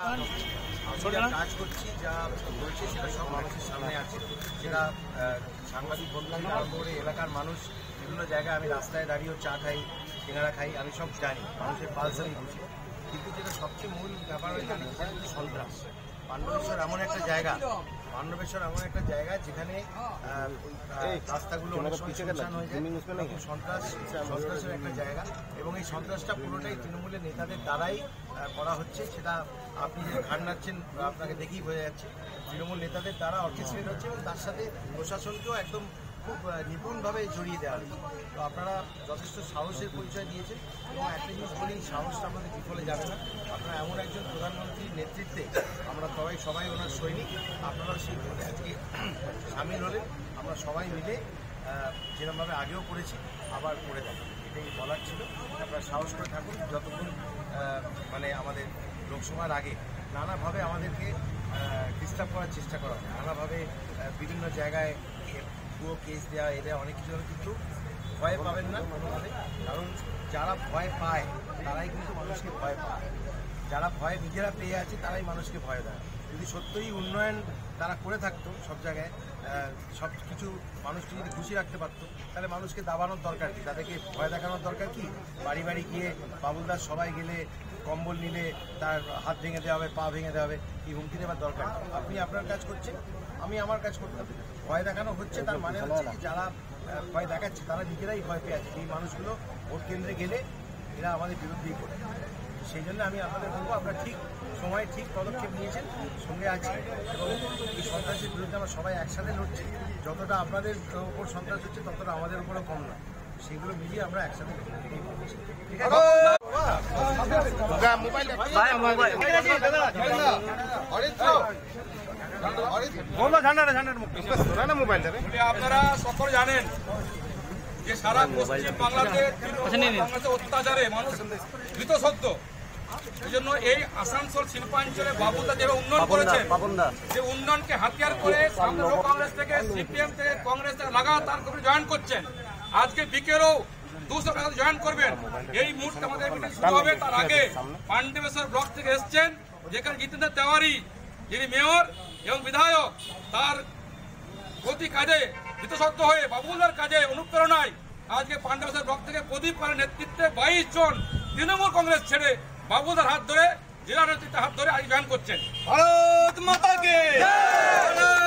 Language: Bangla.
কাজ করছি যা বলছি সেটা সব মানুষের সামনে আছে। আহ, সাংবাদিক বন্ধু করে এলাকার মানুষ বিভিন্ন জায়গায় আমি রাস্তায় দাঁড়িয়েও চা খাই সিঙ্গারা খাই আমি সব জানি। মানুষের পালস আমি বুঝি। কিন্তু যেটা সবচেয়ে মূল ব্যাপার হয়ে জানি সন্ত্রাস। পাণ্ডবেশ্বর এমন একটা জায়গা পাণ্ডবেশ্বর এমন একটা জায়গা যেখানে রাস্তাগুলো অনেক সময় হয়ে যায়। সন্ত্রাস সন্ত্রাসের একটা জায়গা। এবং এই সন্ত্রাসটা পুরোটাই তৃণমূলের নেতাদের দ্বারাই করা হচ্ছে। সেটা আপনি যে নাচ্ছেন আপনাকে দেখেই বোঝা যাচ্ছে। তৃণমূল নেতাদের দ্বারা অর্কেস্ট্রেট হচ্ছে এবং তার সাথে প্রশাসনকেও একদম খুব নিপুণভাবে জড়িয়ে দেওয়া হয়েছে। তো আপনারা যথেষ্ট সাহসের পরিচয় দিয়েছেন এবং একটা জিনিস বলি সাহসটা আমাদের বিফলে যাবে না। আপনারা এমন একজন প্রধানমন্ত্রীর নেতৃত্বে আমরা সবাই সবাই ওনার সৈনিক আপনারা সেই আজকে সামিল হলেন। আমরা সবাই মিলে যেরকমভাবে আগেও করেছি, আবার করে দেবো। এটাই বলার ছিল। আপনারা সাহস করে থাকুন, যতক্ষণ মানে আমাদের লোকসভার আগে নানাভাবে আমাদেরকে ডিস্টার্ব করার চেষ্টা করা হয়। নানাভাবে বিভিন্ন জায়গায় ভুয়ো কেস দেওয়া এ দেওয়া অনেক কিছু কিন্তু ভয় পাবেন না কোনোভাবে। কারণ যারা ভয় পায়, তারাই কিন্তু মানুষকে ভয় পায়। যারা ভয় নিজেরা পেয়ে আছে, তারাই মানুষকে ভয় দেয়। যদি সত্যিই উন্নয়ন তারা করে থাকতো সব জায়গায় সব কিছু মানুষকে যদি খুশি রাখতে পারতো, তাহলে মানুষকে দাবানোর দরকার কি? তাদেরকে ভয় দেখানোর দরকার কি? বাড়ি বাড়ি গিয়ে বাবুলদার সবাই গেলে কম্বল নিলে তার হাত ভেঙে দেওয়া হবে, পা ভেঙে দেওয়া হবে, এই হুমকি দেওয়ার দরকার আপনি আপনার কাজ করছেন? আমি আমার কাজ করতাম ভয় দেখানো হচ্ছে তার মানে হচ্ছে কি যারা ভয় দেখাচ্ছে তারা নিজেরাই ভয় পেয়ে আছে এই মানুষগুলো ভোট কেন্দ্রে গেলে এরা আমাদের বিরুদ্ধেই করে সেই জন্য আমি আপনাদের বলব আপনারা ঠিক সময় ঠিক পদক্ষেপ নিয়েছেন সঙ্গে আছি এবং এই সন্ত্রাসের বিরুদ্ধে আমরা সবাই একসাথে লড়ছি যতটা আপনাদের উপর সন্ত্রাস হচ্ছে ততটা আমাদের উপরও কম না সেগুলো মিলিয়ে আমরা একসাথে। ঠিক আছে বলে আপনারা সকলে জানেন যে সারা পশ্চিম বাংলাতে অত্যাচারে মানুষ মৃত এই জন্য এই আসানসোল শিল্পাঞ্চলে বাবুদা যেভাবে উন্নয়ন করেছেন যে উন্নয়নকে হাতিয়ার করে সামনে লোক কংগ্রেস থেকে সিপিএম থেকে কংগ্রেস থেকে লাগাতার করে জয়েন করছেন। আজকে বিকেলেও দুশো টাকা জয়েন করবেন। এই মুহূর্তে আমাদের মিটিং শুরু হবে তার আগে পাণ্ডবেশ্বর ব্লক থেকে এসছেন যেখানে জিতেন্দ্র তেওয়ারি যিনি মেয়র এবং বিধায়ক তার প্রতি কাজে বিতসত্ত্ব হয়ে বাবুলার কাজে অনুপ্রেরণায় আজকে পাণ্ডবাসের ব্লক থেকে প্রদীপ পালের নেতৃত্বে বাইশ জন তৃণমূল কংগ্রেস ছেড়ে বাবুদার হাত ধরে জেলা নেতৃত্বে হাত ধরে আজ জয়েন করছেন। ভারত মাতা কে ভারত! মাতা কে